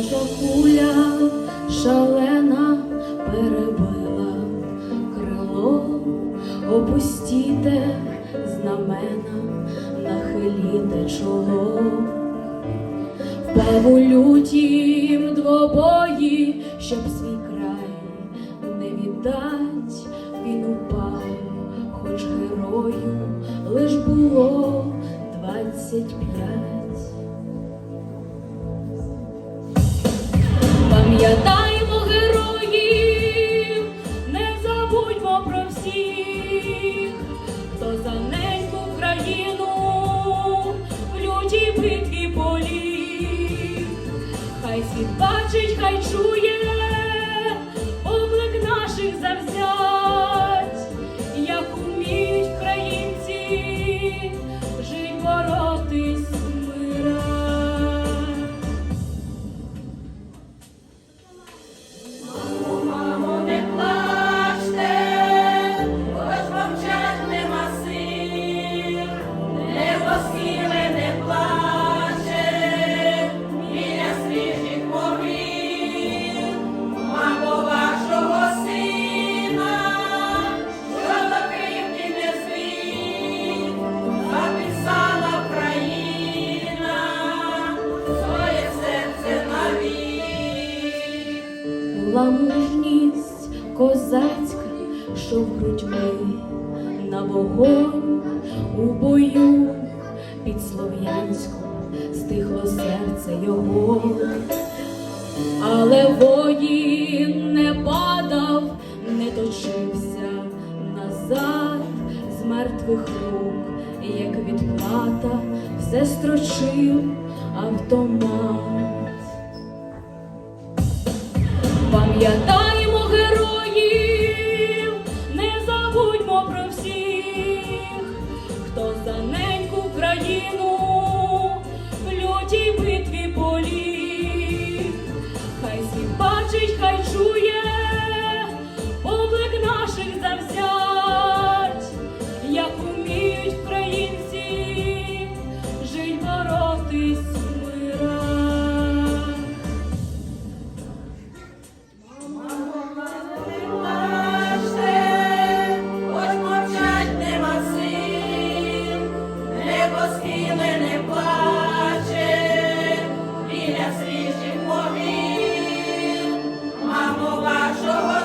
Ворожа куля шалена перебила крило, опустіте знамена, нахиліте чоло. Впав у лютім двобої, щоб свій край не віддать, він упав, хоч герою лиш було двадцять п'ять. Пам'ятаймо героїв, не забудьмо про всіх, хто за неньку країну в людій битві поліг. Хай світ бачить, хай чує Була мужність козацька, що в грудьми на вогонь у бою. Під Слов'янськом стихло серце його, але воїн не падав, не точився назад. З мертвих рук, як відплата, все строчив автомат. Пам'ятаємо героїв, не забудьмо про всіх, хто за неньку країну в лютій битві поліг. Хай світ бачить, хай чує облик наших завзять, як уміють українці жить боротись Біля свіжих могил, мамо вашого.